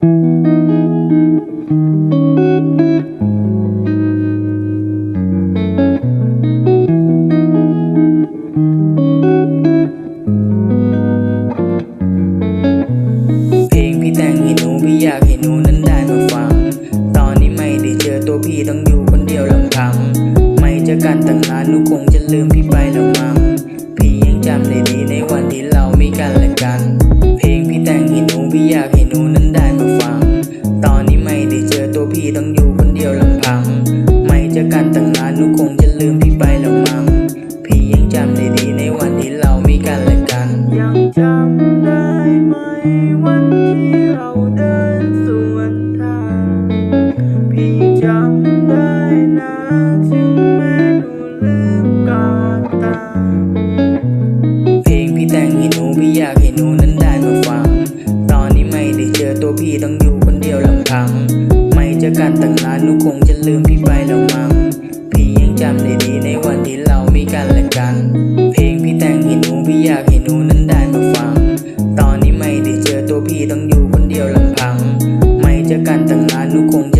เพลงพี่แต่งให้หนูพี่อยากให้หนูนั้นได้มาฟังตอนนี้ไม่ได้เจอตัวพี่ต้องอยู่คนเดียวลำพัง ไม่เจอกันตั้งนานหนูคงจะลืมพี่ไปแล้วมั้ง พี่ยังจำได้ดีในวันที่เรามีกันและกัน เพลงพี่แต่งให้หนูพี่อยาก ตัวพี่ต้องอยู่คนเดียวลำพัง ไม่เจอกันตั้งนานหนูคงจะลืมพี่ไปแล้วมั้งพี่ยังจำได้ดีในวันที่เรามีกันและกัน ยังจำได้ไหมวันที่เราเดินสวนทาง พี่จำได้นะถึงแม้หนูลืมกาตาเพลงพี่แต่งให้หนูพี่อยากให้หนูนั้นได้มาฟัง ตอนนี้ไม่ได้เจอตัวพี่ต้องอยู่คนเดียวลำพัง เจอกันตั้งนานหนูคงจะลืมพี่ไปแล้วมั้งพี่ยังจำได้ดีในวันที่เรามีกันและกัน เพลงพี่แต่งให้หนูพี่อยากให้หนูนั้นได้มาฟัง ตอนนี้ไม่ได้เจอตัวพี่ต้องอยู่คนเดียวลำพัง ไม่เจอกันตั้งนานหนูคงจะ